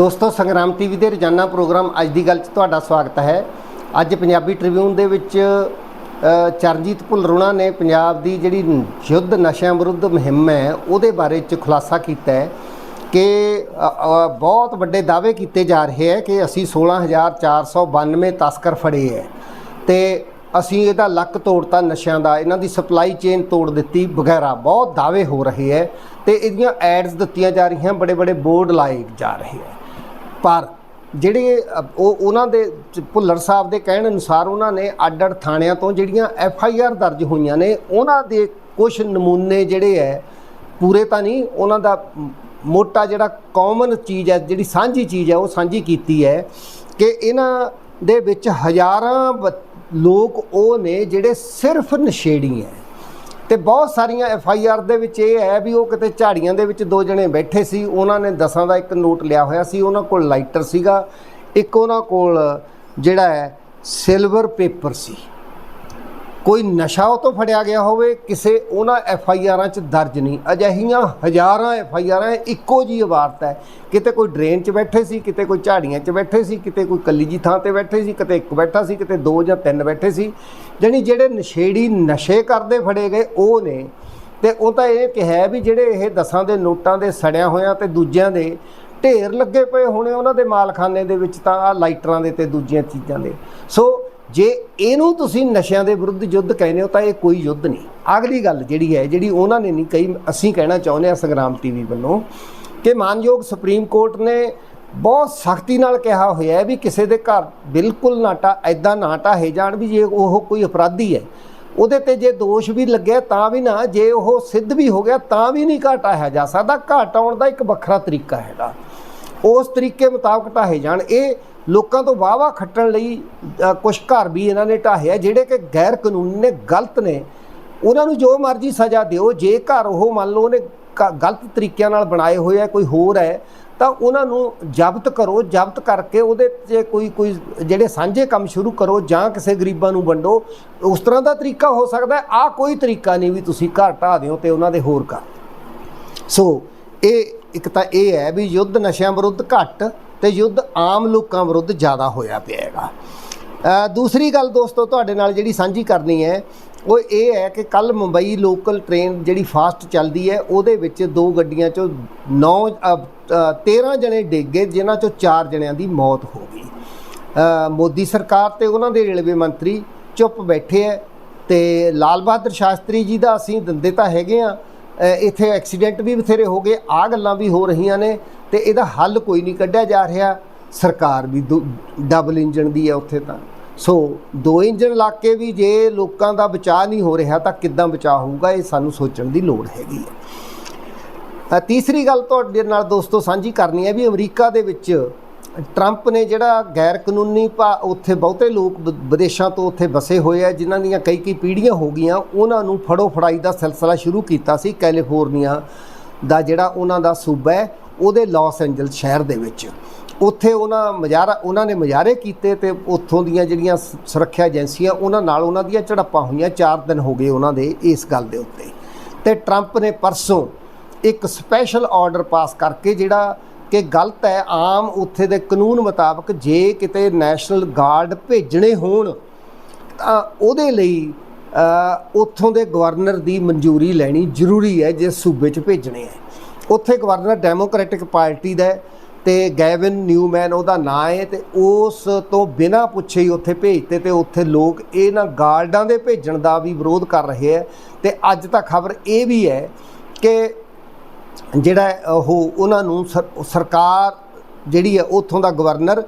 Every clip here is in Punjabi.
ਦੋਸਤੋ, ਸੰਗਰਾਮ ਟੀਵੀ ਦੇ ਰੋਜ਼ਾਨਾ ਪ੍ਰੋਗਰਾਮ ਅੱਜ ਦੀ ਗੱਲ 'ਚ ਤੁਹਾਡਾ ਸਵਾਗਤ ਹੈ। ਅੱਜ ਪੰਜਾਬੀ ਟ੍ਰਿਬਿਊਨ ਦੇ ਵਿੱਚ ਚਰਨਜੀਤ ਭੁੱਲਰੋਣਾ ਨੇ ਪੰਜਾਬ ਦੀ ਜਿਹੜੀ ਯੁੱਧ ਨਸ਼ਿਆਂ ਵਿਰੁੱਧ ਮੁਹਿੰਮ ਹੈ, ਉਹਦੇ ਬਾਰੇ 'ਚ ਖੁਲਾਸਾ ਕੀਤਾ ਹੈ ਕਿ ਬਹੁਤ ਵੱਡੇ ਦਾਅਵੇ ਕੀਤੇ ਜਾ ਰਹੇ ਹੈ ਕਿ ਅਸੀਂ 16492 ਤਸਕਰ ਫੜੇ ਹੈ ਤੇ ਅਸੀਂ ਇਹਦਾ ਲੱਕ ਤੋੜਤਾ ਨਸ਼ਿਆਂ ਦਾ, ਇਹਨਾਂ ਦੀ ਸਪਲਾਈ ਚੇਨ ਤੋੜ ਦਿੱਤੀ ਵਗੈਰਾ, ਬਹੁਤ ਦਾਅਵੇ ਹੋ ਰਹੇ ਹੈ ਤੇ ਇਹਦੀਆਂ ਐਡਸ ਦਿੱਤੀਆਂ ਜਾ ਰਹੀਆਂ ਬੜੇ ਬੜੇ ਬੋਰਡ ਲਾਏ ਜਾ ਰਹੇ ਹੈ। ਪਰ ਜਿਹੜੇ ਉਹ ਉਹਨਾਂ ਦੇ ਚ- ਭੁੱਲਰ ਸਾਹਿਬ ਦੇ ਕਹਿਣ ਅਨੁਸਾਰ ਉਹਨਾਂ ਨੇ ਅੱਡ ਅੱਡ ਥਾਣਿਆਂ ਤੋਂ ਜਿਹੜੀਆਂ ਐਫ ਆਈ ਆਰ ਦਰਜ ਹੋਈਆਂ ਨੇ, ਉਹਨਾਂ ਦੇ ਕੁਝ ਨਮੂਨੇ ਜਿਹੜੇ ਹੈ ਪੂਰੇ ਤਾਂ ਨਹੀਂ, ਉਹਨਾਂ ਦਾ ਮੋਟਾ ਜਿਹੜਾ ਕਾਮਨ ਚੀਜ਼ ਹੈ ਜਿਹੜੀ ਸਾਂਝੀ ਚੀਜ਼ ਹੈ ਉਹ ਸਾਂਝੀ ਕੀਤੀ ਹੈ ਕਿ ਇਹਨਾਂ ਦੇ ਵਿੱਚ ਹਜ਼ਾਰਾਂ ਬ- ਲੋਕ ਉਹ ਨੇ ਜਿਹੜੇ ਸਿਰਫ ਨਸ਼ੇੜੀ ਹੈ ਤੇ ਬਹੁਤ ਸਾਰੀਆਂ ਐਫ ਆਈ ਆਰ ਦੇ ਵਿੱਚ ਇਹ ਹੈ ਵੀ ਉਹ ਕਿਤੇ ਝਾੜੀਆਂ ਦੇ ਵਿੱਚ ਦੋ ਜਣੇ ਬੈਠੇ ਸੀ, ਉਹਨਾਂ ਨੇ ਦਸਾਂ ਦਾ ਇੱਕ ਨੋਟ ਲਿਆ ਹੋਇਆ ਸੀ, ਉਹਨਾਂ ਕੋਲ ਲਾਈਟਰ ਸੀਗਾ, ਇੱਕ ਉਹਨਾਂ ਕੋਲ ਜਿਹੜਾ ਹੈ ਸਿਲਵਰ ਪੇਪਰ ਸੀ। ਕੋਈ ਨਸ਼ਾ ਉਹ ਤੋਂ ਫੜਿਆ ਗਿਆ ਹੋਵੇ, ਕਿਸੇ ਉਹਨਾਂ ਐਫ ਆਈ ਆਰਾਂ 'ਚ ਦਰਜ ਨਹੀਂ। ਅਜਿਹੀਆਂ ਹਜ਼ਾਰਾਂ ਐਫ ਆਈ ਆਰਾਂ, ਇੱਕੋ ਜੀ ਇਬਾਰਤ ਹੈ। ਕਿਤੇ ਕੋਈ ਡਰੇਨ 'ਚ ਬੈਠੇ ਸੀ, ਕਿਤੇ ਕੋਈ ਝਾੜੀਆਂ 'ਚ ਬੈਠੇ ਸੀ, ਕਿਤੇ ਕੋਈ ਕੱਲੀ ਜੀ ਥਾਂ ਤੇ ਬੈਠੇ ਸੀ, ਕਿਤੇ ਇੱਕ ਬੈਠਾ ਸੀ, ਕਿਤੇ ਦੋ ਜਾਂ ਤਿੰਨ ਬੈਠੇ ਸੀ। ਜਾਣੀ ਜਿਹੜੇ ਨਸ਼ੇੜੀ ਨਸ਼ੇ ਕਰਦੇ ਫੜੇ ਗਏ, ਉਹ ਨੇ। ਤੇ ਉਹ ਤਾਂ ਇਹ ਕਿਹਾ ਵੀ ਜਿਹੜੇ ਇਹ ਦਸਾਂ ਦੇ ਨੋਟਾਂ ਦੇ ਸੜਿਆ ਹੋਇਆ ਤੇ ਦੂਜਿਆਂ ਦੇ ਢੇਰ ਲੱਗੇ ਪਏ ਹੋਣੇ ਉਹਨਾਂ ਦੇ ਮਾਲਖਾਨੇ ਦੇ ਵਿੱਚ ਤਾਂ ਆ ਲਾਈਟਰਾਂ ਦੇ ਤੇ ਦੂਜੀਆਂ ਚੀਜ਼ਾਂ ਦੇ। ਸੋ ਜੇ ਇਹਨੂੰ ਤੁਸੀਂ ਨਸ਼ਿਆਂ ਦੇ ਵਿਰੁੱਧ ਯੁੱਧ ਕਹਿੰਦੇ ਹੋ ਤਾਂ ਇਹ ਕੋਈ ਯੁੱਧ ਨਹੀਂ। ਅਗਲੀ ਗੱਲ ਜਿਹੜੀ ਹੈ, ਜਿਹੜੀ ਉਹਨਾਂ ਨੇ ਨਹੀਂ ਕਹੀ, ਅਸੀਂ ਕਹਿਣਾ ਚਾਹੁੰਦੇ ਹਾਂ ਸੰਗਰਾਮ ਟੀਵੀ ਵੱਲੋਂ ਕਿ ਮਾਨਯੋਗ ਸੁਪਰੀਮ ਕੋਰਟ ਨੇ ਬਹੁਤ ਸਖਤੀ ਨਾਲ ਕਿਹਾ ਹੋਇਆ ਹੈ ਵੀ ਕਿਸੇ ਦੇ ਘਰ ਬਿਲਕੁਲ ਨਾਟਾ ਐਦਾਂ ਨਾ ਢਾਹੇ ਜਾਣ ਵੀ ਜੇ ਉਹ ਕੋਈ ਅਪਰਾਧੀ ਹੈ। ਉਹਦੇ ਤੇ ਜੇ ਦੋਸ਼ ਵੀ ਲੱਗਿਆ ਤਾਂ ਵੀ ਨਾ, ਜੇ ਉਹ ਸਿੱਧ ਵੀ ਹੋ ਗਿਆ ਤਾਂ ਵੀ ਨਹੀਂ ਘਟਾਇਆ ਜਾ ਸਕਦਾ। ਘਟਾਉਣ ਦਾ ਇੱਕ ਵੱਖਰਾ ਤਰੀਕਾ ਹੈਗਾ। ਉਸ ਤਰੀਕੇ ਮੁਤਾਬਕ ਢਾਹੇ ਜਾਣ। ਇਹ ਲੋਕਾਂ ਤੋਂ ਵਾਵਾ ਖੱਟਣ ਲਈ ਕੁਝ ਘਰ ਵੀ ਇਹਨਾਂ ਨੇ ਢਾਹਿਆ, ਜਿਹੜੇ ਕਿ ਗੈਰ ਕਾਨੂੰਨੀ ਨੇ, ਗਲਤ ਨੇ। ਉਹਨਾਂ ਨੂੰ ਜੋ ਮਰਜ਼ੀ ਸਜ਼ਾ ਦਿਓ, ਜੇ ਘਰ ਉਹ ਮੰਨ ਲਓ ਉਹਨੇ ਗਲਤ ਤਰੀਕਿਆਂ ਨਾਲ ਬਣਾਏ ਹੋਏ ਆ, ਕੋਈ ਹੋਰ ਹੈ, ਤਾਂ ਉਹਨਾਂ ਨੂੰ ਜ਼ਬਤ ਕਰੋ, ਜ਼ਬਤ ਕਰਕੇ ਉਹਦੇ 'ਤੇ ਕੋਈ ਕੋਈ ਜਿਹੜੇ ਸਾਂਝੇ ਕੰਮ ਸ਼ੁਰੂ ਕਰੋ, ਜਾਂ ਕਿਸੇ ਗਰੀਬਾਂ ਨੂੰ ਵੰਡੋ। ਉਸ ਤਰ੍ਹਾਂ ਦਾ ਤਰੀਕਾ ਹੋ ਸਕਦਾ ਆ ਕੋਈ ਤਰੀਕਾ ਨਹੀਂ ਵੀ ਤੁਸੀਂ ਘਰ ਢਾਹ ਦਿਓ ਤੇ ਉਹਨਾਂ ਦੇ ਹੋਰ ਕਰ ਸੋ, ਇਹ ਇੱਕ ਤਾਂ ਇਹ ਹੈ ਵੀ ਯੁੱਧ ਨਸ਼ਿਆਂ ਵਿਰੁੱਧ ਘੱਟ ਤੇ ਯੁੱਧ ਆਮ ਲੋਕਾਂ ਵਿਰੁੱਧ ਜ਼ਿਆਦਾ ਹੋਇਆ ਪਿਆ ਹੈਗਾ। ਦੂਸਰੀ ਗੱਲ ਦੋਸਤੋ, ਤੁਹਾਡੇ ਨਾਲ ਜਿਹੜੀ ਸਾਂਝੀ ਕਰਨੀ ਹੈ, ਉਹ ਇਹ ਹੈ ਕਿ ਕੱਲ ਮੁੰਬਈ ਲੋਕਲ ਟ੍ਰੇਨ ਜਿਹੜੀ ਫਾਸਟ ਚੱਲਦੀ ਹੈ, ਉਹਦੇ ਵਿੱਚ ਦੋ ਗੱਡੀਆਂ ਚੋਂ 9 13 ਜਣੇ ਡਿੱਗ ਗਏ, ਜਿਨ੍ਹਾਂ ਚੋਂ 4 ਜਣਿਆਂ ਦੀ ਮੌਤ ਹੋ ਗਈ। ਮੋਦੀ ਸਰਕਾਰ ਤੇ ਉਹਨਾਂ ਦੇ ਰੇਲਵੇ ਮੰਤਰੀ ਚੁੱਪ ਬੈਠੇ ਐ ਤੇ ਲਾਲ ਬਹਾਦਰ ਸ਼ਾਸਤਰੀ ਜੀ ਦਾ ਅਸੀਂ ਦਿੰਦੇ ਤਾਂ ਹੈਗੇ ਆ ਇੱਥੇ ਐਕਸੀਡੈਂਟ ਵੀ ਬਥੇਰੇ ਹੋ ਗਏ ਆ ਗੱਲਾਂ ਵੀ ਹੋ ਰਹੀਆਂ ਨੇ। ਤੇ ਇਹਦਾ ਹੱਲ ਕੋਈ ਨਹੀਂ ਕੱਢਿਆ ਜਾ ਰਿਹਾ। ਸਰਕਾਰ ਵੀ ਦੋ- ਡਬਲ ਇੰਜਨ ਦੀ ਹੈ ਉੱਥੇ ਤਾਂ। ਸੋ ਦੋ ਇੰਜਨ ਲਾ ਕੇ ਵੀ ਜੇ ਲੋਕਾਂ ਦਾ ਬਚਾਅ ਨਹੀਂ ਹੋ ਰਿਹਾ ਤਾਂ ਕਿੱਦਾਂ ਬਚਾਅ ਹੋਊਗਾ, ਇਹ ਸਾਨੂੰ ਸੋਚਣ ਦੀ ਲੋੜ ਹੈਗੀ ਹੈ। ਤੀਸਰੀ ਗੱਲ ਤੁਹਾਡੇ ਨਾਲ ਦੋਸਤੋ ਸਾਂਝੀ ਕਰਨੀ ਹੈ ਵੀ ਅਮਰੀਕਾ ਦੇ ਵਿੱਚ ਟਰੰਪ ਨੇ ਜਿਹੜਾ ਗੈਰ ਕਾਨੂੰਨੀ ਭਾ, ਉੱਥੇ ਬਹੁਤੇ ਲੋਕ ਵਿਦੇਸ਼ਾਂ ਤੋਂ ਉੱਥੇ ਵਸੇ ਹੋਏ ਆ, ਜਿਨ੍ਹਾਂ ਦੀਆਂ ਕਈ ਕਈ ਪੀੜ੍ਹੀਆਂ ਹੋ ਗਈਆਂ, ਉਹਨਾਂ ਨੂੰ ਫੜੋ ਫੜਾਈ ਦਾ ਸਿਲਸਿਲਾ ਸ਼ੁਰੂ ਕੀਤਾ ਸੀ ਕੈਲੀਫੋਰਨੀਆ ਦਾ ਜਿਹੜਾ ਉਹਨਾਂ ਦਾ ਸੂਬਾ ਹੈ। ਉਹਦੇ ਲਾਸ ਐਂਜਲਸ ਸ਼ਹਿਰ ਦੇ ਵਿੱਚ। ਉੱਥੇ ਉਹਨਾਂ ਮਜ਼ਾਰਾ, ਉਹਨਾਂ ਨੇ ਮਜ਼ਾਰੇ ਕੀਤੇ ਤੇ ਉੱਥੋਂ ਦੀਆਂ ਜਿਹੜੀਆਂ ਸ- ਸੁਰੱਖਿਆ ਏਜੰਸੀਆਂ, ਉਹਨਾਂ ਨਾਲ ਉਹਨਾਂ ਦੀਆਂ ਝੜਪਾਂ ਹੋਈਆਂ 4 ਦਿਨ ਹੋ ਗਏ ਉਹਨਾਂ ਦੇ ਇਸ ਗੱਲ ਦੇ ਉੱਤੇ। ਤੇ ਟਰੰਪ ਨੇ ਪਰਸੋਂ ਇੱਕ ਸਪੈਸ਼ਲ ਆਰਡਰ ਪਾਸ ਕਰਕੇ ਜਿਹੜਾ ਕਿ ਗਲਤ ਹੈ, ਆਮ ਉੱਥੇ ਦੇ ਕਾਨੂੰਨ ਮੁਤਾਬਕ ਜੇ ਕਿਤੇ ਨੈਸ਼ਨਲ ਗਾਰਡ ਭੇਜਣੇ ਹੋਣ, ਤਾਂ ਉਹਦੇ ਲਈ ਉੱਥੋਂ ਦੇ ਗਵਰਨਰ ਦੀ ਮਨਜ਼ੂਰੀ ਲੈਣੀ ਜ਼ਰੂਰੀ ਹੈ, ਜੇ ਸੂਬੇ 'ਚ ਭੇਜਣੇ ਹੈ। ਉੱਥੇ ਗਵਰਨਰ ਡੈਮੋਕ੍ਰੈਟਿਕ ਪਾਰਟੀ ਦਾ ਹੈ ਤੇ ਗੈਵਨ ਨਿਊਮੈਨ ਉਹਦਾ ਨਾਂ ਹੈ ਤੇ ਉਸ ਤੋਂ ਬਿਨਾਂ ਪੁੱਛੇ ਹੀ ਉੱਥੇ ਭੇਜਤੇ ਤੇ ਉੱਥੇ ਲੋਕ ਇਹਨਾਂ ਗਾਰਡਾਂ ਦੇ ਭੇਜਣ ਦਾ ਵੀ ਵਿਰੋਧ ਕਰ ਰਹੇ ਹੈ ਤੇ ਅੱਜ ਤਾਂ ਖਬਰ ਇਹ ਵੀ ਹੈ ਕਿ ਜਿਹੜਾ ਉਹ ਉਹਨਾਂ ਨੂੰ ਸਰਕਾਰ ਜਿਹੜੀ ਹੈ ਉੱਥੋਂ ਦਾ ਗਵਰਨਰ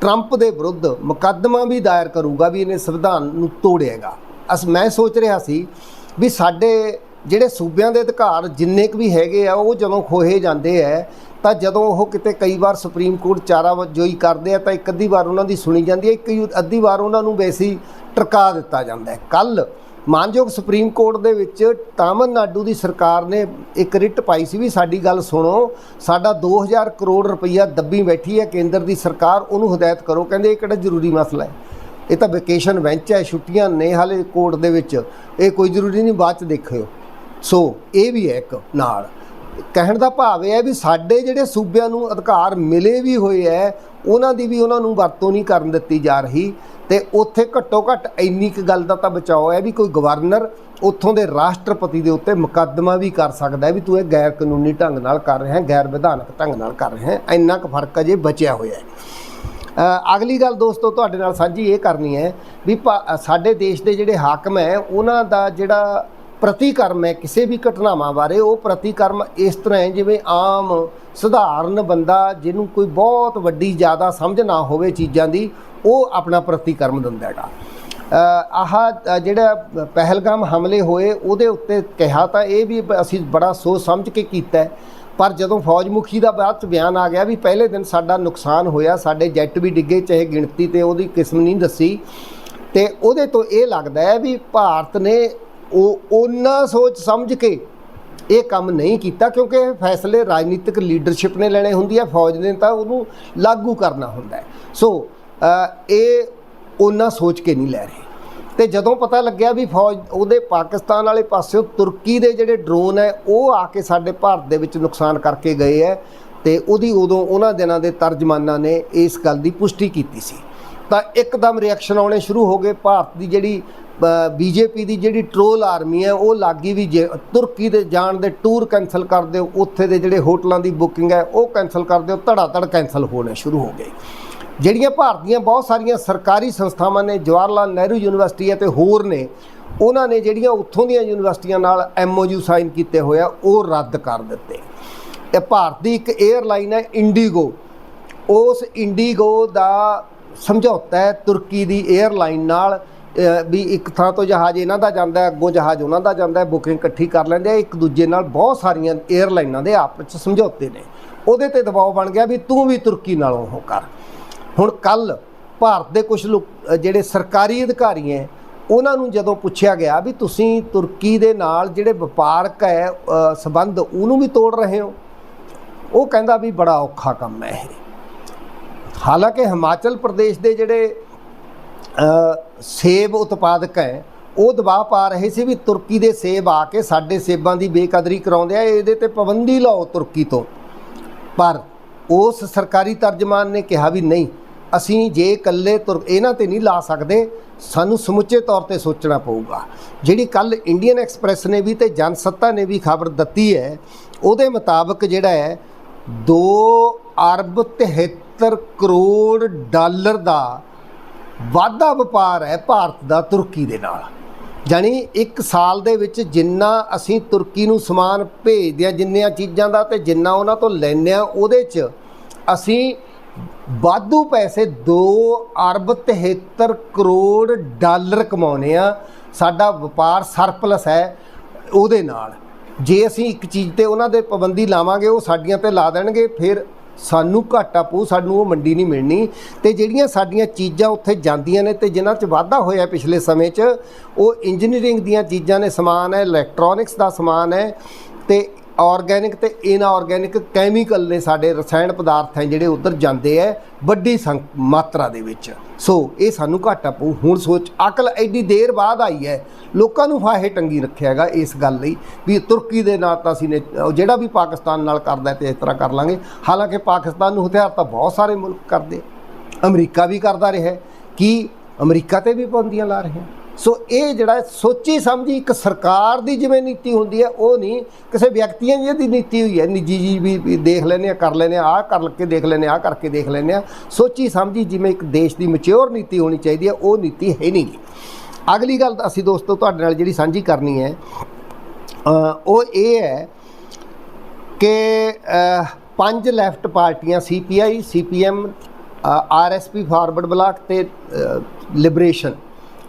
ਟਰੰਪ ਦੇ ਵਿਰੁੱਧ ਮੁਕੱਦਮਾ ਵੀ ਦਾਇਰ ਕਰੂਗਾ ਵੀ ਇਹਨੇ ਸੰਵਿਧਾਨ ਨੂੰ ਤੋੜਿਆਗਾ ਅਸ, ਮੈਂ ਸੋਚ ਰਿਹਾ ਸੀ ਵੀ ਸਾਡੇ ਜਿਹੜੇ ਸੂਬਿਆਂ ਦੇ ਅਧਿਕਾਰ ਜਿੰਨੇ ਕੁ ਵੀ ਹੈਗੇ ਆ, ਉਹ ਜਦੋਂ ਖੋਹੇ ਜਾਂਦੇ ਆ, ਤਾਂ ਜਦੋਂ ਉਹ ਕਿਤੇ ਕਈ ਵਾਰ ਸੁਪਰੀਮ ਕੋਰਟ ਚਾਰਾ ਚਾਰਾਵਜੋਈ ਕਰਦੇ ਆ, ਤਾਂ ਇੱਕ ਅੱਧੀ ਵਾਰ ਉਹਨਾਂ ਦੀ ਸੁਣੀ ਜਾਂਦੀ ਹੈ ਇੱਕ ਅੱਧੀ ਵਾਰ ਉਹਨਾਂ ਨੂੰ ਵੈਸੇ ਟਰਕਾ ਦਿੱਤਾ ਜਾਂਦਾ ਹੈ। ਕੱਲ ਮਾਨਯੋਗ ਸੁਪਰੀਮ ਕੋਰਟ ਦੇ ਵਿੱਚ ਤਾਮਿਲਨਾਡੂ ਦੀ ਸਰਕਾਰ ਨੇ ਇੱਕ ਰਿਟ ਪਾਈ ਸੀ ਵੀ ਸਾਡੀ ਗੱਲ ਸੁਣੋ, ਸਾਡਾ 2000 ਕਰੋੜ ਰੁਪਈਆ ਦੱਬੀ ਬੈਠੀ ਹੈ ਕੇਂਦਰ ਦੀ ਸਰਕਾਰ, ਉਹਨੂੰ ਹਦਾਇਤ ਕਰੋ, ਕਹਿੰਦੇ ਇਹ ਕਿਹੜਾ ਜ਼ਰੂਰੀ ਮਸਲਾ ਹੈ? ਇਹ ਤਾਂ ਵੈਕੇਸ਼ਨ ਬੈਂਚ ਹੈ, ਛੁੱਟੀਆਂ ਨੇ ਹਾਲੇ ਕੋਰਟ ਦੇ ਵਿੱਚ, ਇਹ ਕੋਈ ਜ਼ਰੂਰੀ ਨਹੀਂ, ਬਾਅਦ ਚ ਦੇਖਿਓ। ਸੋ ਇਹ ਵੀ ਹੈ ਇੱਕ ਨਾਲ। ਕਹਿਣ ਦਾ ਭਾਵ ਇਹ ਹੈ ਵੀ ਸਾਡੇ ਜਿਹੜੇ ਸੂਬਿਆਂ ਨੂੰ ਅਧਿਕਾਰ ਮਿਲੇ ਵੀ ਹੋਏ ਐ ਉਹਨਾਂ ਦੀ ਵੀ ਉਹਨਾਂ ਨੂੰ ਵਰਤੋਂ ਨਹੀਂ ਕਰਨ ਦਿੱਤੀ ਜਾ ਰਹੀ ਤੇ ਉੱਥੇ ਘੱਟੋ ਘੱਟ ਇੰਨੀ ਕੁ ਗੱਲ ਦਾ ਤਾਂ ਬਚਾਓ ਹੈ ਵੀ ਕੋਈ ਗਵਰਨਰ ਉੱਥੋਂ ਦੇ ਰਾਸ਼ਟਰਪਤੀ ਦੇ ਉੱਤੇ ਮੁਕੱਦਮਾ ਵੀ ਕਰ ਸਕਦਾ ਹੈ ਵੀ ਤੂੰ ਇਹ ਗੈਰ ਕਾਨੂੰਨੀ ਢੰਗ ਨਾਲ ਕਰ ਰਿਹਾ ਹੈ ਗੈਰ ਵਿਧਾਨਕ ਢੰਗ ਨਾਲ ਕਰ ਰਿਹਾ ਹੈ ਇੰਨਾ ਕੁ ਫ਼ਰਕ ਅਜੇ ਬਚਿਆ ਹੋਇਆ ਹੈ। ਅਗਲੀ ਗੱਲ ਦੋਸਤੋ ਤੁਹਾਡੇ ਨਾਲ ਸਾਂਝੀ ਇਹ ਕਰਨੀ ਹੈ ਵੀ ਭਾ- ਸਾਡੇ ਦੇਸ਼ ਦੇ ਜਿਹੜੇ ਹਾਕਮ ਹੈ, ਉਹਨਾਂ ਦਾ ਜਿਹੜਾ ਪ੍ਰਤੀਕਰਮ ਹੈ ਕਿਸੇ ਵੀ ਘਟਨਾਵਾਂ ਬਾਰੇ, ਉਹ ਪ੍ਰਤੀਕਰਮ ਇਸ ਤਰ੍ਹਾਂ ਹੈ ਜਿਵੇਂ ਆਮ ਸਧਾਰਨ ਬੰਦਾ ਜਿਹਨੂੰ ਕੋਈ ਬਹੁਤ ਵੱਡੀ ਜ਼ਿਆਦਾ ਸਮਝ ਨਾ ਹੋਵੇ ਚੀਜ਼ਾਂ ਦੀ, ਉਹ ਆਪਣਾ ਪ੍ਰਤੀਕਰਮ ਦਿੰਦਾ ਹੈਗਾ। ਆਹ ਜਿਹੜਾ ਪਹਿਲਗਾਮ ਹਮਲੇ ਹੋਏ, ਉਹਦੇ ਉੱਤੇ ਕਿਹਾ ਤਾਂ ਇਹ ਵੀ ਅਸੀਂ ਬੜਾ ਸੋਚ ਸਮਝ ਕੇ ਕੀਤਾ ਪਰ ਜਦੋਂ ਫੌਜ ਮੁਖੀ ਦਾ ਬਾਅਦ ਚ ਬਿਆਨ ਆ ਗਿਆ ਵੀ ਪਹਿਲੇ ਦਿਨ ਸਾਡਾ ਨੁਕਸਾਨ ਹੋਇਆ, ਸਾਡੇ ਜੈਟ ਵੀ ਡਿੱਗੇ, ਚਾਹੇ ਗਿਣਤੀ ਤੇ ਉਹਦੀ ਕਿਸਮ ਨਹੀਂ ਦੱਸੀ, ਤੇ ਉਹਦੇ ਤੋਂ ਇਹ ਲੱਗਦਾ ਹੈ ਵੀ ਭਾਰਤ ਨੇ ਉਹ ਉਹਨਾਂ ਸੋਚ ਸਮਝ ਕੇ ਇਹ ਕੰਮ ਨਹੀਂ ਕੀਤਾ ਕਿਉਂਕਿ ਇਹ ਫੈਸਲੇ ਰਾਜਨੀਤਿਕ ਲੀਡਰਸ਼ਿਪ ਨੇ ਲੈਣੇ ਹੁੰਦੀ ਹੈ, ਫੌਜ ਨੇ ਤਾਂ ਉਹਨੂੰ ਲਾਗੂ ਕਰਨਾ ਹੁੰਦਾ ਹੈ। ਸੋ ਇਹ ਉਹਨਾਂ ਸੋਚ ਕੇ ਨਹੀਂ ਲੈ ਰਹੇ। ਤੇ ਜਦੋਂ ਪਤਾ ਲੱਗਿਆ ਵੀ ਫੌਜ ਉਹਦੇ ਪਾਕਿਸਤਾਨ ਵਾਲੇ ਪਾਸਿਓਂ ਤੁਰਕੀ ਦੇ ਜਿਹੜੇ ਡਰੋਨ ਹੈ, ਉਹ ਆ ਕੇ ਸਾਡੇ ਭਾਰਤ ਦੇ ਵਿੱਚ ਨੁਕਸਾਨ ਕਰਕੇ ਗਏ ਹੈ ਤੇ ਉਹਦੀ ਉਦੋਂ ਉਹਨਾਂ ਦਿਨਾਂ ਦੇ ਤਰਜਮਾਨਾਂ ਨੇ ਇਸ ਗੱਲ ਦੀ ਪੁਸ਼ਟੀ ਕੀਤੀ ਸੀ। ਤਾਂ ਇੱਕਦਮ ਰਿਐਕਸ਼ਨ ਆਉਣੇ ਸ਼ੁਰੂ ਹੋ ਗਏ। ਭਾਰਤ ਦੀ ਜਿਹੜੀ ਬੀਜੇਪੀ ਦੀ ਜਿਹੜੀ ਟ੍ਰੋਲ ਆਰਮੀ ਹੈ, ਉਹ ਲਾਗੀ ਵੀ ਜੇ ਤੁਰਕੀ ਦੇ ਜਾਣ ਦੇ ਟੂਰ ਕੈਨਸਲ ਕਰ ਦਿਓ, ਉੱਥੇ ਦੇ ਜਿਹੜੇ ਹੋਟਲਾਂ ਦੀ ਬੁਕਿੰਗ ਹੈ, ਉਹ ਕੈਨਸਲ ਕਰ ਦਿਓ ਧੜਾ ਧੜ ਕੈਨਸਲ ਹੋਣੇ ਸ਼ੁਰੂ ਹੋ ਗਏ। ਜਿਹੜੀਆਂ ਭਾਰਤ ਦੀਆਂ ਬਹੁਤ ਸਾਰੀਆਂ ਸਰਕਾਰੀ ਸੰਸਥਾਵਾਂ ਨੇ ਜਵਾਹਰ ਲਾਲ ਨਹਿਰੂ ਯੂਨੀਵਰਸਿਟੀ ਹੈ ਤੇ ਹੋਰ ਨੇ, ਉਹਨਾਂ ਨੇ ਜਿਹੜੀਆਂ ਉੱਥੋਂ ਦੀਆਂ ਯੂਨੀਵਰਸਿਟੀਆਂ ਨਾਲ ਐਮਓਯੂ ਸਾਈਨ ਕੀਤੇ ਹੋਇਆ ਉਹ ਰੱਦ ਕਰ ਦਿੱਤੇ। ਇਹ ਭਾਰਤ ਦੀ ਇੱਕ 에ਅਰਲਾਈਨ ਹੈ ਇੰਡੀਗੋ ਉਸ ਇੰਡੀਗੋ ਦਾ ਸਮਝੌਤਾ ਹੈ ਤੁਰਕੀ ਦੀ 에ਅਰਲਾਈਨ ਨਾਲ ਵੀ ਇੱਕ ਥਾਂ ਤੋਂ ਜਹਾਜ਼ ਇਹਨਾਂ ਦਾ ਜਾਂਦਾ ਅੱਗੋਂ ਜਹਾਜ਼ ਉਹਨਾਂ ਦਾ ਜਾਂਦਾ ਬੁਕਿੰਗ ਇਕੱਠੀ ਕਰ ਲੈਂਦੇ ਆ, ਇੱਕ ਦੂਜੇ ਨਾਲ ਬਹੁਤ ਸਾਰੀਆਂ 에ਅਰਲਾਈਨਾਂ ਦੇ ਆਪਸ ਵਿੱਚ ਸਮਝੌਤੇ ਨੇ। ਉਹਦੇ ਤੇ ਦਬਾਅ ਬਣ ਗਿਆ ਵੀ ਤੂੰ ਵੀ ਤੁਰਕੀ ਨਾਲੋਂ ਉਹ ਕਰ। ਹੁਣ ਕੱਲ ਭਾਰਤ ਦੇ ਕੁਝ ਲੋਕ ਜਿਹੜੇ ਸਰਕਾਰੀ ਅਧਿਕਾਰੀ ਹੈ, ਉਹਨਾਂ ਨੂੰ ਜਦੋਂ ਪੁੱਛਿਆ ਗਿਆ ਵੀ ਤੁਸੀਂ ਤੁਰਕੀ ਦੇ ਨਾਲ ਜਿਹੜੇ ਵਪਾਰਕ ਹੈ ਸੰਬੰਧ ਉਹਨੂੰ ਵੀ ਤੋੜ ਰਹੇ ਹੋ? ਉਹ ਕਹਿੰਦਾ ਵੀ ਬੜਾ ਔਖਾ ਕੰਮ ਹੈ ਇਹ। ਹਾਲਾਂਕਿ ਹਿਮਾਚਲ ਪ੍ਰਦੇਸ਼ ਦੇ ਜਿਹੜੇ ਸੇਬ ਉਤਪਾਦਕ ਹੈ, ਉਹ ਦਬਾਅ ਪਾ ਰਹੇ ਸੀ ਵੀ ਤੁਰਕੀ ਦੇ ਸੇਬ ਆ ਕੇ ਸਾਡੇ ਸੇਬਾਂ ਦੀ ਬੇਕਦਰੀ ਕਰਾਉਂਦੇ ਆ, ਇਹਦੇ ਤੇ ਪਾਬੰਦੀ ਲਾਓ ਤੁਰਕੀ ਤੋਂ। ਪਰ ਉਸ ਸਰਕਾਰੀ ਤਰਜਮਾਨ ਨੇ ਕਿਹਾ ਵੀ ਨਹੀਂ, ਅਸੀਂ ਜੇ ਇਕੱਲੇ ਤੁਰ, ਇਹਨਾਂ ਤੇ ਨਹੀਂ ਲਾ ਸਕਦੇ, ਸਾਨੂੰ ਸਮੁੱਚੇ ਤੌਰ ਤੇ ਸੋਚਣਾ ਪਊਗਾ। ਜਿਹੜੀ ਕੱਲ ਇੰਡੀਅਨ ਐਕਸਪ੍ਰੈਸ ਨੇ ਵੀ ਤੇ ਜਨਸੱਤਾ ਨੇ ਵੀ ਖਬਰ ਦਿੱਤੀ ਹੈ, ਉਹਦੇ ਮੁਤਾਬਕ ਜਿਹੜਾ ਹੈ, ਦੋ ਅਰਬ 73 ਕਰੋੜ ਡਾਲਰ ਦਾ ਵਾਧਾ ਵਪਾਰ ਹੈ ਭਾਰਤ ਦਾ ਤੁਰਕੀ ਦੇ ਨਾਲ। ਜਾਣੀ ਇੱਕ ਸਾਲ ਦੇ ਵਿੱਚ ਜਿੰਨਾ ਅਸੀਂ ਤੁਰਕੀ ਨੂੰ ਸਮਾਨ ਭੇਜਦੇ ਆ ਜਿੰਨੀਆਂ ਚੀਜ਼ਾਂ ਦਾ ਤੇ ਜਿੰਨਾ ਉਹਨਾਂ ਤੋਂ ਲੈਂਦੇ ਆ ਉਹਦੇ 'ਚ ਅਸੀਂ ਵਾਧੂ ਪੈਸੇ 2 ਅਰਬ 73 ਕਰੋੜ ਡਾਲਰ ਕਮਾਉਨੇ ਆ ਸਾਡਾ ਵਪਾਰ ਸਰਪਲਸ ਹੈ ਉਹਦੇ ਨਾਲ। ਜੇ ਅਸੀਂ ਇੱਕ ਚੀਜ਼ ਤੇ ਉਹਨਾਂ ਦੇ ਪਾਬੰਦੀ ਲਾਵਾਂਗੇ, ਉਹ ਸਾਡੀਆਂ ਤੇ ਲਾ ਦੇਣਗੇ, ਫਿਰ ਸਾਨੂੰ ਘਾਟਾ ਪਊ, ਸਾਨੂੰ ਉਹ ਮੰਡੀ ਨਹੀਂ ਮਿਲਣੀ। ਤੇ ਜਿਹੜੀਆਂ ਸਾਡੀਆਂ ਚੀਜ਼ਾਂ ਉੱਥੇ ਜਾਂਦੀਆਂ ਨੇ ਤੇ ਜਿਨ੍ਹਾਂ 'ਚ ਵਾਧਾ ਹੋਇਆ ਪਿਛਲੇ ਸਮੇਂ 'ਚ, ਉਹ ਇੰਜੀਨੀਅਰਿੰਗ ਦੀਆਂ ਚੀਜ਼ਾਂ ਨੇ, ਸਮਾਨ ਹੈ ਇਲੈਕਟ੍ਰੋਨਿਕਸ ਦਾ ਸਮਾਨ ਹੈ। ਤੇ ਆਰਗੈਨਿਕ ਤੇ ਇਨਆਰਗੈਨਿਕ ਕੈਮੀਕਲ ਨੇ ਸਾਡੇ ਰਸਾਇਣ ਪਦਾਰਥ ਹੈ ਜਿਹੜੇ ਉਧਰ ਜਾਂਦੇ ਹੈ ਵੱਡੀ ਸੰਖ- ਮਾਤਰਾ ਦੇ ਵਿੱਚ। ਸੋ ਇਹ ਸਾਨੂੰ ਘਾਟਾ ਪਊ। ਹੁਣ ਸੋਚ, ਅਕਲ ਐਡੀ ਦੇਰ ਬਾਅਦ ਆਈ ਹੈ। ਲੋਕਾਂ ਨੂੰ ਫਾਹੇ ਟੰਗੀ ਰੱਖਿਆ ਹੈਗਾ ਇਸ ਗੱਲ ਲਈ ਵੀ ਤੁਰਕੀ ਦੇ ਨਾਲ ਤਾਂ ਅਸੀਂ ਨੇ ਜਿਹੜਾ ਵੀ ਪਾਕਿਸਤਾਨ ਨਾਲ ਕਰਦਾ ਹੈ ਤੇ ਇਸ ਤਰ੍ਹਾਂ ਕਰ ਲਾਂਗੇ। ਹਾਲਾਂਕਿ ਪਾਕਿਸਤਾਨ ਨੂੰ ਹਥਿਆਰ ਤਾਂ ਬਹੁਤ ਸਾਰੇ ਮੁਲਕ ਕਰਦੇ। ਅਮਰੀਕਾ ਵੀ ਕਰਦਾ ਰਿਹਾ ਹੈ। ਕੀ ਅਮਰੀਕਾ ਤੇ ਵੀ ਪਾਬੰਦੀਆਂ ਲਾ ਰਹੇ ਹਨ ਸੋ ਇਹ ਜਿਹੜਾ ਸੋਚੀ ਸਮਝੀ ਇੱਕ ਸਰਕਾਰ ਦੀ ਜਿਵੇਂ ਨੀਤੀ ਹੁੰਦੀ ਹੈ, ਉਹ ਨਹੀਂ। ਕਿਸੇ ਵਿਅਕਤੀਆਂ ਦੀ ਇਹਦੀ ਨੀਤੀ ਹੋਈ ਹੈ, ਨਿੱਜੀ ਜੀ ਵੀ ਦੇਖ ਲੈਨੇ ਆ, ਕਰ ਲੈਨੇ ਆ, ਆਹ ਕਰ ਕੇ ਦੇਖ ਲੈਨੇ ਆ ਕਰਕੇ ਦੇਖ ਲੈਨੇ ਆ। ਸੋਚੀ ਸਮਝੀ ਜਿਵੇਂ ਇੱਕ ਦੇਸ਼ ਦੀ ਮੈਚੁਰ ਨੀਤੀ ਹੋਣੀ ਚਾਹੀਦੀ ਹੈ, ਉਹ ਨੀਤੀ ਹੈ ਨਹੀਂ। ਗੀ ਅਗਲੀ ਗੱਲ ਅਸੀਂ ਦੋਸਤੋ ਤੁਹਾਡੇ ਨਾਲ ਜਿਹੜੀ ਸਾਂਝੀ ਕਰਨੀ ਹੈ ਉਹ ਇਹ ਹੈ ਕਿ ਪੰਜ ਲੈਫਟ ਪਾਰਟੀਆਂ CPI CPM RSP forward bloc ਤੇ ਲਿਬਰੇਸ਼ਨ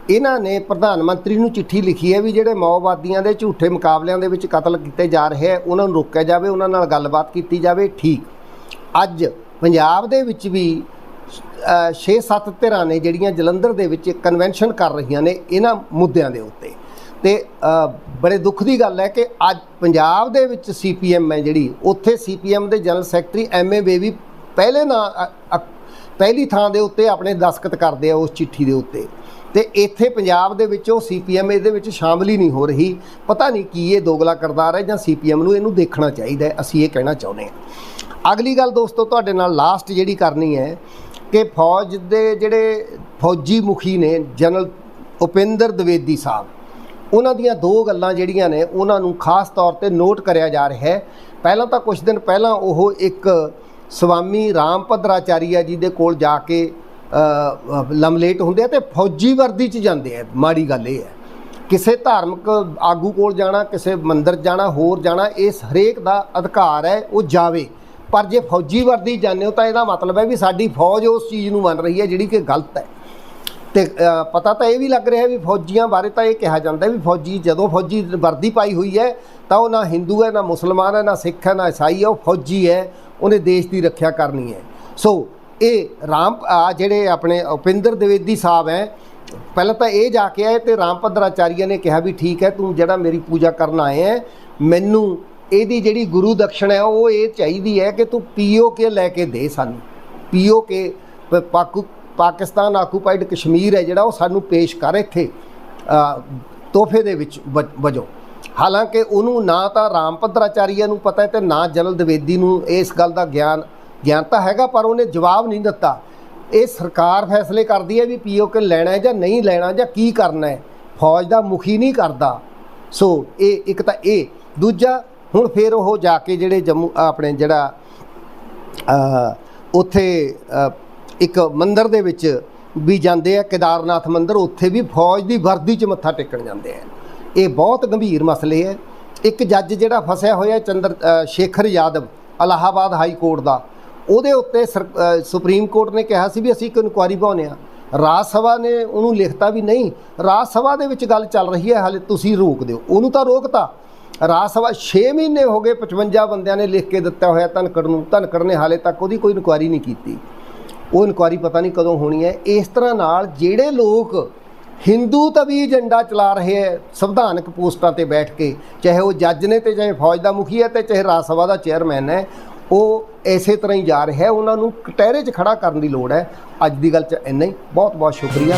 ਇਹਨਾਂ ਨੇ ਪ੍ਰਧਾਨ ਮੰਤਰੀ ਨੂੰ ਚਿੱਠੀ ਲਿਖੀ ਹੈ ਵੀ ਜਿਹੜੇ ਮਾਓਵਾਦੀਆਂ ਦੇ ਝੂਠੇ ਮੁਕਾਬਲਿਆਂ ਦੇ ਵਿੱਚ ਕਤਲ ਕੀਤੇ ਜਾ ਰਹੇ ਹੈ, ਉਹਨਾਂ ਨੂੰ ਰੋਕਿਆ ਜਾਵੇ, ਉਹਨਾਂ ਨਾਲ ਗੱਲਬਾਤ ਕੀਤੀ ਜਾਵੇ, ਠੀਕ। ਅੱਜ ਪੰਜਾਬ ਦੇ ਵਿੱਚ ਵੀ 6-7 ਧਿਰਾਂ ਨੇ ਜਿਹੜੀਆਂ ਜਲੰਧਰ ਦੇ ਵਿੱਚ ਕਨਵੈਨਸ਼ਨ ਕਰ ਰਹੀਆਂ ਨੇ ਇਹਨਾਂ ਮੁੱਦਿਆਂ ਦੇ ਉੱਤੇ। ਤੇ ਬੜੇ ਦੁੱਖ ਦੀ ਗੱਲ ਹੈ ਕਿ ਅੱਜ ਪੰਜਾਬ ਦੇ ਵਿੱਚ ਸੀਪੀਐਮ ਹੈ ਜਿਹੜੀ, ਉੱਥੇ ਸੀਪੀਐਮ ਦੇ ਜਨਰਲ ਸੈਕਟਰੀ ਐਮਏ ਬੇਬੀ ਪਹਿਲੇ ਨਾ ਪਹਿਲੀ ਥਾਂ ਦੇ ਉੱਤੇ ਆਪਣੇ ਦਸਖਤ ਕਰਦੇ ਆ ਉਸ ਚਿੱਠੀ ਦੇ ਉੱਤੇ। ਤੇ ਇੱਥੇ ਪੰਜਾਬ ਦੇ ਵਿੱਚ ਉਹ ਸੀਪੀਐਮ ਇਹਦੇ ਵਿੱਚ ਸ਼ਾਮਲ ਹੀ ਨਹੀਂ ਹੋ ਰਹੀ। ਪਤਾ ਨਹੀਂ ਕੀ ਇਹ ਦੋਗਲਾ ਕਰਦਾਰ ਹੈ ਜਾਂ ਸੀਪੀਐਮ ਨੂੰ ਇਹਨੂੰ ਦੇਖਣਾ ਚਾਹੀਦਾ ਹੈ, ਅਸੀਂ ਇਹ ਕਹਿਣਾ ਚਾਹੁੰਦੇ ਹਾਂ। ਅਗਲੀ ਗੱਲ ਦੋਸਤੋ, ਤੁਹਾਡੇ ਨਾਲ ਲਾਸਟ ਜਿਹੜੀ ਕਰਨੀ ਹੈ ਕਿ ਫੌਜ ਦੇ ਜਿਹੜੇ ਫੌਜੀ ਮੁਖੀ ਨੇ ਜਨਰਲ ਉਪਿੰਦਰ ਦਵੇਦੀ ਸਾਹਿਬ, ਉਹਨਾਂ ਦੀਆਂ ਦੋ ਗੱਲਾਂ ਜਿਹੜੀਆਂ ਨੇ, ਉਹਨਾਂ ਨੂੰ ਖਾਸ ਤੌਰ ਤੇ ਨੋਟ ਕਰਿਆ ਜਾ ਰਿਹਾ ਹੈ। ਪਹਿਲਾਂ ਤਾਂ ਕੁਝ ਦਿਨ ਪਹਿਲਾਂ ਉਹ ਇੱਕ ਸਵਾਮੀ ਰਾਮ ਭਦਰਾਚਾਰੀਆ ਜੀ ਦੇ ਕੋਲ ਜਾ ਕੇ ਲਮਲੇਟ ਹੁੰਦੇ ਆ ਤੇ ਫੌਜੀ ਵਰਦੀ 'ਚ ਜਾਂਦੇ ਆ। ਮਾੜੀ ਗੱਲ ਇਹ ਹੈ। ਕਿਸੇ ਧਾਰਮਿਕ ਆਗੂ ਕੋਲ ਜਾਣਾ, ਕਿਸੇ ਮੰਦਿਰ ਜਾਣਾ, ਹੋਰ ਜਾਣਾ, ਇਸ ਹਰੇਕ ਦਾ ਅਧਿਕਾਰ ਹੈ, ਉਹ ਜਾਵੇ। ਪਰ ਜੇ ਫੌਜੀ ਵਰਦੀ ਜਾਂਦੇ ਹੋ ਤਾਂ ਇਹਦਾ ਮਤਲਬ ਹੈ ਵੀ ਸਾਡੀ ਫੌਜ ਉਸ ਚੀਜ਼ ਨੂੰ ਮੰਨ ਰਹੀ ਹੈ ਜਿਹੜੀ ਕਿ ਗਲਤ ਹੈ। ਤੇ ਪਤਾ ਤਾਂ ਇਹ ਵੀ ਲੱਗ ਰਿਹਾ ਵੀ ਫੌਜੀਆਂ ਬਾਰੇ ਤਾਂ ਇਹ ਕਿਹਾ ਜਾਂਦਾ ਵੀ ਫੌਜੀ ਜਦੋਂ ਫੌਜੀ ਵਰਦੀ ਪਾਈ ਹੋਈ ਹੈ ਤਾਂ ਉਹ ਨਾ ਹਿੰਦੂ ਹੈ, ਨਾ ਮੁਸਲਮਾਨ ਹੈ, ਨਾ ਸਿੱਖ ਹੈ, ਨਾ ਈਸਾਈ ਹੈ, ਉਹ ਫੌਜੀ ਹੈ, ਉਹਨੇ ਦੇਸ਼ ਦੀ ਰੱਖਿਆ ਕਰਨੀ ਹੈ। ਸੋ ਇਹ ਰਾਮ ਆ ਜਿਹੜੇ ਆਪਣੇ ਉਪਿੰਦਰ ਦਵੇਦੀ ਸਾਹਿਬ ਹੈ, ਪਹਿਲਾਂ ਤਾਂ ਇਹ ਜਾ ਕੇ ਆਏ ਤੇ ਰਾਮ ਭਦਰਾਚਾਰੀਆ ਨੇ ਕਿਹਾ ਵੀ ਠੀਕ ਹੈ, ਤੂੰ ਜਿਹੜਾ ਮੇਰੀ ਪੂਜਾ ਕਰਨ ਆਏ ਹੈ, ਮੈਨੂੰ ਇਹਦੀ ਜਿਹੜੀ ਗੁਰੂ ਦਕਸ਼ਣ ਹੈ, ਉਹ ਇਹ ਚਾਹੀਦੀ ਹੈ ਕਿ ਤੂੰ ਪੀਓ ਕੇ ਲੈ ਕੇ ਦੇ ਸਾਨੂੰ। ਪੀਓ ਕੇ ਪ- ਪਾਕੂ ਪਾਕਿਸਤਾਨ ਆਕੂਪਾਈਡ ਕਸ਼ਮੀਰ ਹੈ ਜਿਹੜਾ, ਉਹ ਸਾਨੂੰ ਪੇਸ਼ ਕਰ ਇੱਥੇ ਤੋਹਫੇ ਦੇ ਵਿੱਚ ਵ- ਵਜੋਂ। ਹਾਲਾਂਕਿ ਉਹਨੂੰ ਨਾ ਤਾਂ ਰਾਮ ਭਦਰਾਚਾਰੀਆ ਨੂੰ ਪਤਾ ਹੈ ਤੇ ਨਾ ਜਨਲ ਦਵੇਦੀ ਨੂੰ ਇਸ ਗੱਲ ਦਾ ਗਿਆਨ ਗਿਆਨ ਤਾਂ ਹੈਗਾ, ਪਰ ਉਹਨੇ ਜਵਾਬ ਨਹੀਂ ਦਿੱਤਾ। ਇਹ ਸਰਕਾਰ ਫੈਸਲੇ ਕਰਦੀ ਹੈ ਵੀ ਪੀਓਕੇ ਲੈਣਾ ਹੈ ਜਾਂ ਨਹੀਂ ਲੈਣਾ ਜਾਂ ਕੀ ਕਰਨਾ ਹੈ। ਫੌਜ ਦਾ ਮੁਖੀ ਨਹੀਂ ਕਰਦਾ। ਸੋ, ਇਹ ਇੱਕ ਤਾਂ ਇਹ। ਦੂਜਾ, ਹੁਣ ਫਿਰ ਉਹ ਜਾ ਕੇ ਜਿਹੜੇ ਜੰਮੂ, ਆਪਣੇ ਜਿਹੜਾ ਉੱਥੇ ਇੱਕ ਮੰਦਿਰ ਦੇ ਵਿੱਚ ਵੀ ਜਾਂਦੇ ਆ, ਕੇਦਾਰਨਾਥ ਮੰਦਿਰ, ਉੱਥੇ ਵੀ ਫੌਜ ਦੀ ਵਰਦੀ 'ਚ ਮੱਥਾ ਟੇਕਣ ਜਾਂਦੇ ਆ। ਇਹ ਬਹੁਤ ਗੰਭੀਰ ਮਸਲੇ ਹੈ। ਇੱਕ ਜੱਜ ਜਿਹੜਾ ਫਸਿਆ ਹੋਇਆ ਚੰਦਰ ਸ਼ੇਖਰ ਯਾਦਵ, ਅਲਾਹਾਬਾਦ ਹਾਈ ਕੋਰਟ ਦਾ ਉਹਦੇ ਉੱਤੇ ਸਰ- ਸੁਪਰੀਮ ਕੋਰਟ ਨੇ ਕਿਹਾ ਸੀ ਵੀ ਅਸੀਂ ਇੱਕ ਇਨਕੁਆਰੀ ਪਾਉਂਦੇ ਆ ਰਾਜ ਸਭਾ ਨੇ ਉਹਨੂੰ ਲਿਖਤਾ ਵੀ ਨਹੀਂ। ਰਾਜ ਸਭਾ ਦੇ ਵਿੱਚ ਗੱਲ ਚੱਲ ਰਹੀ ਹੈ, ਹਾਲੇ ਤੁਸੀਂ ਰੋਕ ਦਿਓ। ਉਹਨੂੰ ਤਾਂ ਰੋਕਤਾ। ਰਾਜ ਸਭਾ 6 ਮਹੀਨੇ ਹੋ ਗਏ 55 ਬੰਦਿਆਂ ਨੇ ਲਿਖ ਕੇ ਦਿੱਤਾ ਹੋਇਆ ਧਨਕੜ ਨੂੰ। ਧਨਕੜ ਨੇ ਹਾਲੇ ਤੱਕ ਉਹਦੀ ਕੋਈ ਇਨਕੁਆਰੀ ਨਹੀਂ ਕੀਤੀ। ਉਹ ਇਨਕੁਆਰੀ ਪਤਾ ਨਹੀਂ ਕਦੋਂ ਹੋਣੀ ਹੈ। ਇਸ ਤਰ੍ਹਾਂ ਨਾਲ ਜਿਹੜੇ ਲੋਕ ਹਿੰਦੂ ਤਵੀ ਏਜੰਡਾ ਚਲਾ ਰਹੇ ਹੈ, ਸੰਵਿਧਾਨਕ ਪੋਸਟਾਂ ਤੇ ਬੈਠ ਕੇ, ਚਾਹੇ ਉਹ ਜੱਜ ਨੇ ਤੇ ਚਾਹੇ ਫੌਜ ਦਾ ਮੁਖੀ ਹੈ ਤੇ ਚਾਹੇ ਰਾਜ ਸਭਾ ਦਾ ਚੇਅਰਮੈਨ ਹੈ ਉਹ ਇਸੇ ਤਰ੍ਹਾਂ ਹੀ ਜਾ ਰਿਹਾ ਹੈ। ਉਹਨਾਂ ਨੂੰ ਕਟਹਿਰੇ 'ਚ ਖੜਾ ਕਰਨ ਦੀ ਲੋੜ ਹੈ। ਅੱਜ ਦੀ ਗੱਲ 'ਚ ਇੰਨਾ ਹੀ। ਬਹੁਤ ਬਹੁਤ ਸ਼ੁਕਰੀਆ।